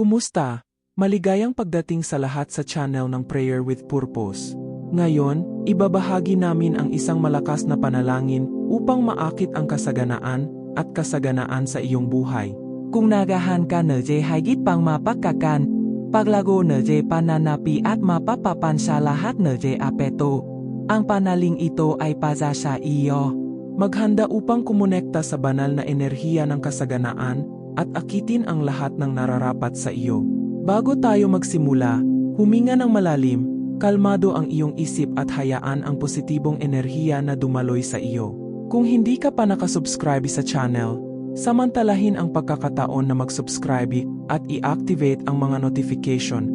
Kumusta? Maligayang pagdating sa lahat sa channel ng Prayer with Purpose. Ngayon, ibabahagi namin ang isang malakas na panalangin upang maakit ang kasaganaan at kasaganaan sa iyong buhay. Kung nagahan ka NJ higit pang mapagkakan, paglago NJ pananapi at mapapapan sa lahat NJ apeto. Ang panaling ito ay para sa iyo. Maghanda upang kumonekta sa banal na enerhiya ng kasaganaan at akitin ang lahat ng nararapat sa iyo. Bago tayo magsimula, huminga ng malalim, kalmado ang iyong isip at hayaan ang positibong enerhiya na dumaloy sa iyo. Kung hindi ka pa nakasubscribe sa channel, samantalahin ang pagkakataon na mag-subscribe at i-activate ang mga notification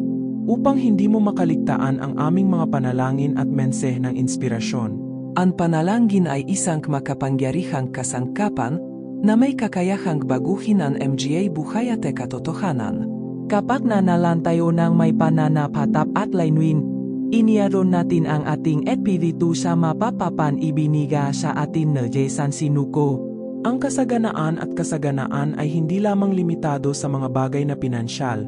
upang hindi mo makaligtaan ang aming mga panalangin at mensahe ng inspirasyon. Ang panalangin ay isang makapangyarihang kasangkapan na may kakayahang baguhin ang MGA buhay at katotohanan. Kapag nanalantayo ng may pananapatap at layunin, iniaron natin ang ating espiritu sa mapapapan ibiniga sa atin na Jesan Sinuko. Ang kasaganaan at kasaganaan ay hindi lamang limitado sa mga bagay na pinansyal.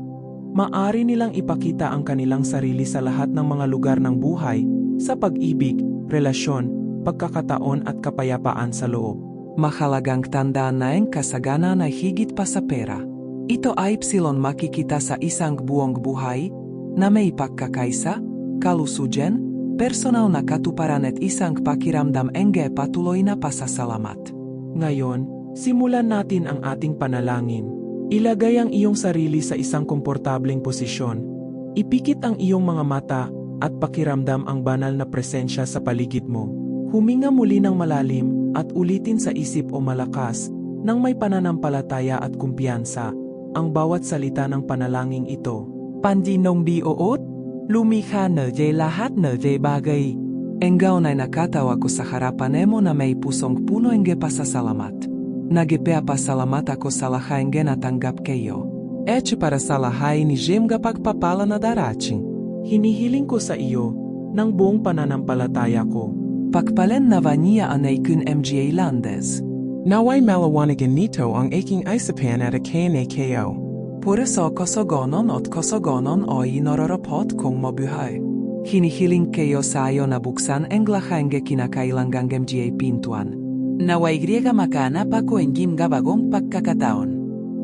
Maari nilang ipakita ang kanilang sarili sa lahat ng mga lugar ng buhay, sa pag-ibig, relasyon, pagkakataon at kapayapaan sa loob. Mahalagang tandaan na ang kasaganan ay higit pa sa pera. Ito ay makikita sa isang buong buhay na may pagkakaisa, kalusugan, personal na katuparan at isang pakiramdam enge patuloy na pasasalamat. Ngayon, simulan natin ang ating panalangin. Ilagay ang iyong sarili sa isang komportableng posisyon. Ipikit ang iyong mga mata at pakiramdam ang banal na presensya sa paligid mo. Huminga muli ng malalim at ulitin sa isip o malakas nang may pananampalataya at kumpiyansa ang bawat salita ng panalangin ito. Pandinong di oot, lumikha na je lahat na je bagay. Enggaw na nakatawa ko sa harapan mo na may pusong puno enge pasasalamat. Nagepea pasalamat ako sa lahat enge natanggap kayo. Eche para sa lahat ni Jemga pagpapala na darating. Hinihiling ko sa iyo ng buong pananampalataya ko. Pagpalen na vania anay kun MGA Landes. Naway malawanagan nito ang aking isapan at a KNAKO. Pureso kosogonon at kosogonon o inororapot kung mabuhay. Hinihiling kayo sayo na buksan ang lahangge kinakailangang MGA pintuan. Naway griega makana pa ko engim gabagong pagkakataon.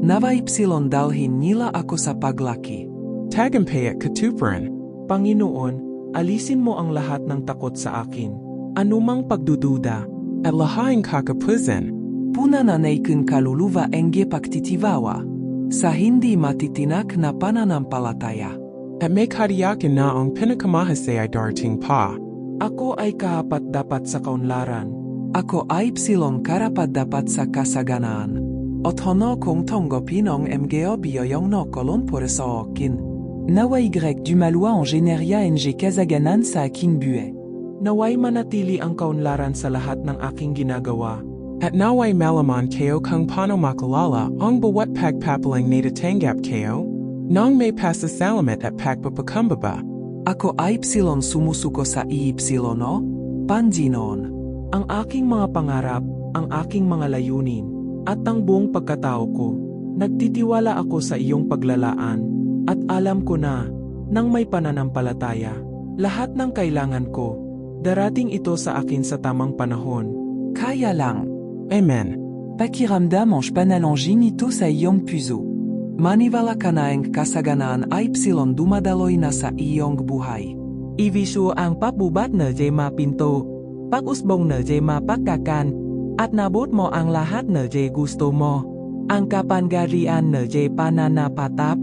Naway psilon dalhin nila ako sa paglaki. Tagampayat katuparan. Panginoon, alisin mo ang lahat ng takot sa akin. Anumang pagdududa, At lahaing kakapuzan. Puna na kun kaluluva enge paktitivawa. Sa hindi matitinak na pananampalataya. At may kadiyakin na ang pinakamahase ay darting pa. ako ay kahapat dapat sa kaunlaran. Ako ay psilon karapat dapat sa kasaganaan. At hono kung tongo pinong MGO biyoyong no kolon por sa okin. Nawa Y du malwa en generia NG kasaganan sa aking bue. Naway manatili ang kaunlaran sa lahat ng aking ginagawa. At naway malaman ko kung pano makalala ang bawat pagpapalang natatanggap ko. Nang may pasasalamat at pagpapakumbaba. Ako ay psilon sumusuko sa iipsilono, pandinon. Ang aking mga pangarap, ang aking mga layunin, at ang buong pagkatao ko. Nagtitiwala ako sa iyong paglalaan, at alam ko na, nang may pananampalataya, lahat ng kailangan ko, darating ito sa akin sa tamang panahon. Kaya lang, Amen. pakiramdam ang panalangin ito sa iyong puso. Maniwala ka na ang kasaganaan ay psilon dumadaloy na sa iyong buhay. Ivisu ang pabubat na je mapinto, pag-usbong na je mapagkakan, at nabot mo ang lahat na je gusto mo. Ang kapangyarihan na je pananapatap,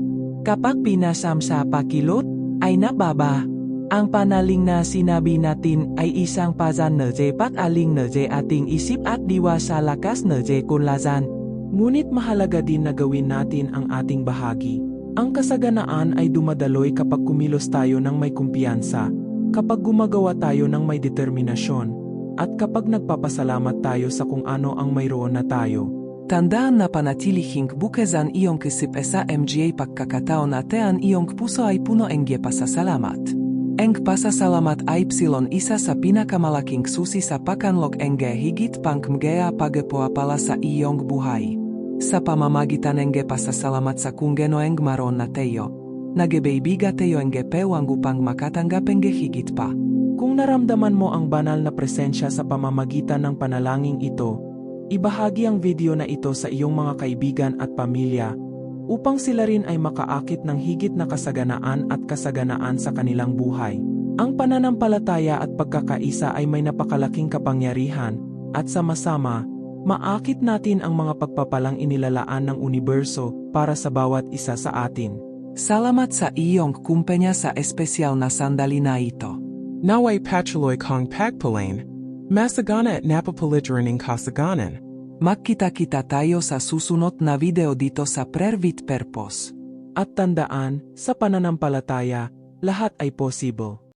kapag pinasam sa pakilot, ay nababa. Ang panaling na sinabi natin ay isang pazan na je pag-aling na je ating isip at diwa sa lakas na je kunlazan. Ngunit mahalaga din na gawin natin ang ating bahagi. Ang kasaganaan ay dumadaloy kapag kumilos tayo ng may kumpiyansa, kapag gumagawa tayo ng may determinasyon, at kapag nagpapasalamat tayo sa kung ano ang mayroon na tayo. Tandaan na panatilihing bukezan iyong kisip sa MGA pagkakataon na tean iyong puso ay puno engye pasasalamat. Eng pasasalamat psilon isa sa pinakamalaking susi sa pakanlok enge higit pang mgea pagapoapala sa iyong buhay. Sa pamamagitan ng pasasalamat sa kung genoeng maron na teyo, nagebeibiga teyo ang pewang upang makatanggap ang higit pa. Kung naramdaman mo ang banal na presensya sa pamamagitan ng panalangin ito, ibahagi ang video na ito sa iyong mga kaibigan at pamilya upang sila rin ay makaakit ng higit na kasaganaan at kasaganaan sa kanilang buhay. Ang pananampalataya at pagkakaisa ay may napakalaking kapangyarihan at sama-sama, maakit natin ang mga pagpapalang inilalaan ng universo para sa bawat isa sa atin. Salamat sa iyong kumpanya sa espesyal na sandali na ito. Naway Pachaloy Kong Pagpalain. Masagana at Napapalidraning Kasaganan. Magkita-kita tayo sa susunod na video dito sa Prervit Purpose. At tandaan, sa pananampalataya, lahat ay possible.